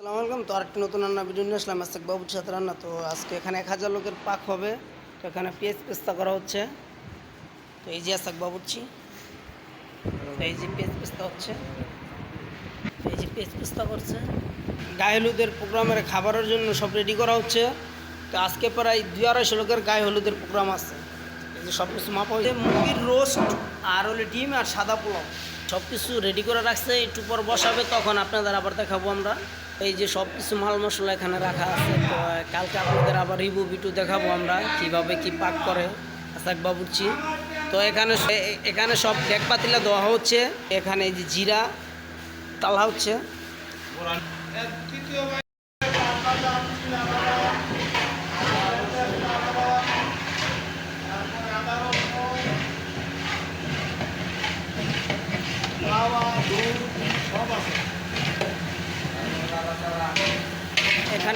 আসসালামু আলাইকুম। তো আরেকটি নতুন রান্না ভিডিও নিয়ে আসলাম। আজকে বাবুর সাথে রান্না। তো আজকে এখানে এক হাজার লোকের পাক হবে। তো এখানে পেঁয়াজ পেস্তা করা হচ্ছে। তো এই যে আসাক বাবুচ্ছি তো এই যে পেঁয়াজ পেস্তা হচ্ছে। এই যে পেঁয়াজ পেস্তা করছে। গায়ে হলুদের প্রোগ্রামের খাবারের জন্য সব রেডি করা হচ্ছে। তো আজকে প্রায় দুই আড়াইশো লোকের গায়ে হলুদের প্রোগ্রাম আছে। এই যে সব কিছু মাপা হয়েছে। মুরগির রোস্ট, আর হলে ডিম আর সাদা পোলাও। সব কিছু রেডি করে রাখছে, একটু পর বসাবে, তখন আপনাদের আবার দেখাবো আমরা। এই যে সব কিছু মাল মশলা এখানে রাখা আছে, তো কালকে আপনাদের আবার রিভিউ বিটু দেখাবো আমরা, কীভাবে কি পাক করে আসাক বাবুরচি। তো এখানে এখানে সব ডেক পাতিলা দেওয়া হচ্ছে, এখানে এই যে জিরা তালা হচ্ছে।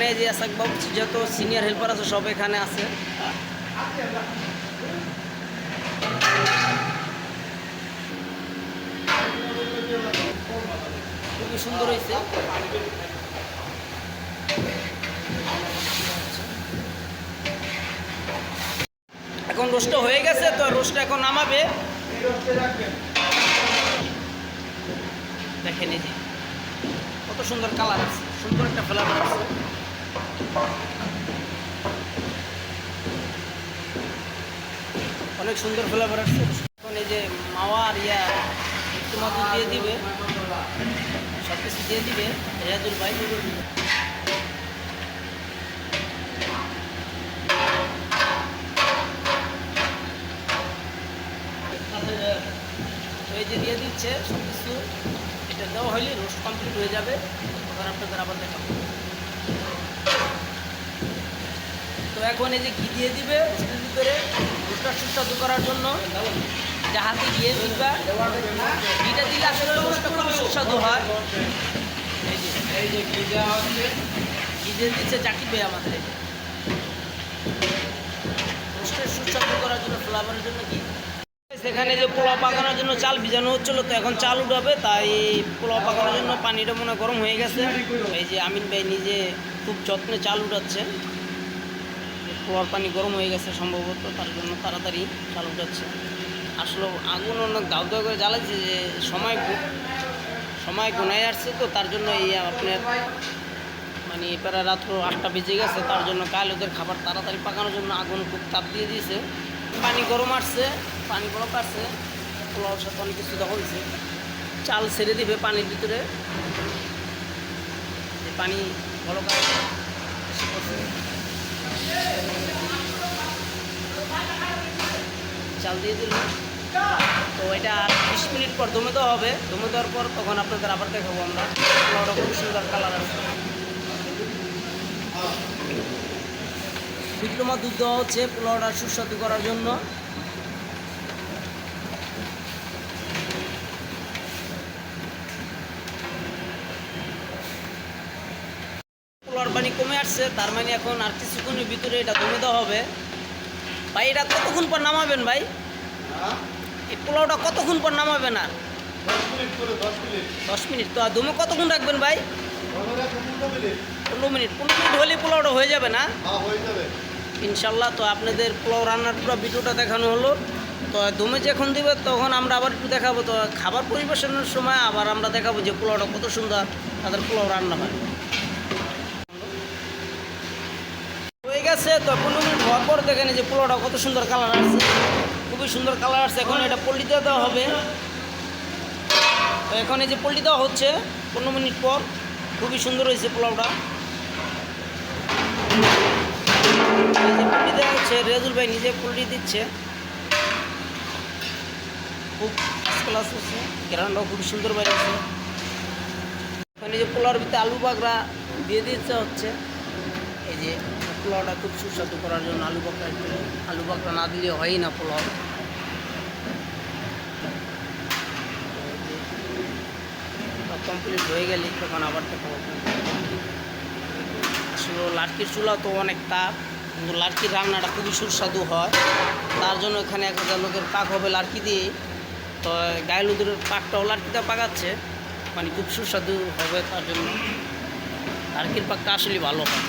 এখানে যে আসাক বাবুরচি যত সিনিয়র হেল্পার আছে, সব এখানে আছে। খুবই সুন্দর হয়েছে। এখন রোস্টটা হয়ে গেছে, তো রোস্টটা এখন নামাবে। দেখেন যে, কত সুন্দর কালার আছে, সুন্দর একটা ফ্লেভার আছে। অনেক সুন্দর ফ্লেভার আছে এখন এই যে মাওয়া আর ইয়া, একটু মতো দিয়ে দিবে। সব কিছু দিয়ে দিবে, রেয়াজুল ভাই। এই যে দিয়ে দিচ্ছে সব কিছু এটা দেওয়া হলে রোস্ট কমপ্লিট হয়ে যাবে। আপনাদের আবার দেখাবো। এখন এই যে ঘি দিয়ে দিবে ভিতরে রোস্টটা সুস্বাদু করার জন্য। যাহাতে গিয়ে দিবা ঘিটা দিলে আসলে খুব সুস্বাদু হয়। এই যে ঘি দেওয়া ঘি দিয়ে দিচ্ছে জাকির ভাই আমাদের এই সুস্বাদু করার জন্য ফ্লেভারের জন্য কি সেখানে যে পোলাও পাকানোর জন্য চাল ভিজানো হচ্ছিল, তো এখন চাল উঠাবে, তাই পোলাও পাকানোর জন্য পানিটা মনে গরম হয়ে গেছে। এই যে আমিন ভাই নিজে খুব যত্নে চাল উঠাচ্ছে পোলার পানি গরম হয়ে গেছে সম্ভবত, তার জন্য তাড়াতাড়ি চাল উঠাচ্ছে আসলে আগুন অনেক দাউ দাউ করে জ্বালাচ্ছে যে সময় সময় গুনাই আসছে তো, তার জন্য এই আপনার মানে প্রায় রাত্র আটটা বেজে গেছে, তার জন্য কাল ওদের খাবার তাড়াতাড়ি পাকানোর জন্য আগুন খুব তাপ দিয়ে দিয়েছে। পানি গরম আসছে, পানি গরম আসছে, পোলাওর সাথে অনেক কিছু দেখা হয়েছে। চাল ছেড়ে দিবে পানির ভিতরে। পানি ভালো এসে চাল দিয়ে দিল। তো এটা বিশ মিনিট পর দমে দেওয়া হবে। দমে দেওয়ার পর তখন আপনাদের আবার দেখাবো আমরা। পোলাওটা খুব সুন্দর কালার আছে। ডিপ্লোমা দুধ দেওয়া হচ্ছে পোলাওটা সুস্বাদু করার জন্য। পোলাওর পানি কমে আসছে, তার মানে এখন আর কিছুক্ষণের ভিতরে এটা দমে দেওয়া হবে। ভাই এটা কতক্ষণ পর নামাবেন ভাই? এই পোলাওটা কতক্ষণ পর নামাবেন আর? দশ মিনিট তো, আর দমে কতক্ষণ রাখবেন ভাই? পনেরো মিনিট। পনেরো মিনিট হলেই পোলাওটা হয়ে যাবে না? ইনশাল্লাহ তো আপনাদের পোলাও রান্নার পুরো ভিডিওটা দেখানো হলো। তো দমে যখন দিবে, তখন আমরা আবার একটু দেখাবো। তো খাবার পরিবেশনের সময় আবার আমরা দেখাবো যে পোলাওটা কত সুন্দর তাদের পোলাও রান্না হয়। গেছে তো পনেরো মিনিট হওয়ার পর দেখেন যে পোলাওটা কত সুন্দর কালার আসছে। খুবই সুন্দর কালার আসছে। এখন এটা পল্লিতে দেওয়া হবে। তো এখন এই যে পল্লি দেওয়া হচ্ছে, পনেরো মিনিট পর খুবই সুন্দর হয়েছে পোলাওটা। এই যে পুলি দেওয়া হচ্ছে, রেজুল ভাই নিজে পুলি দিচ্ছে। খুব ক্লাস হচ্ছে গ্রাউন্ডটাও খুব সুন্দর বেরিয়েছে এখানে যে পোলাওর ভিতরে আলু বাগড়া দিয়ে দিতে হচ্ছে। এই যে পোলাওটা খুব সুস্বাদু করার জন্য আলু বাগড়া একটু, আলু বাগড়া না দিলে হয়ই না পোলাও। কমপ্লিট হয়ে গেলে তখন আবার আপনাদের। আসলে লাটকির চুলা তো অনেক তাপ, কিন্তু লাটকির রান্নাটা খুবই সুস্বাদু হয়। তার জন্য এখানে এক হাজার লোকের পাক হবে লাটকি দিয়ে তো গায়ে লুদুরের পাকটাও লাটকিতে পাকাচ্ছে মানে খুব সুস্বাদু হবে তার জন্য। টার্কির পাকটা আসলে ভালো হয়।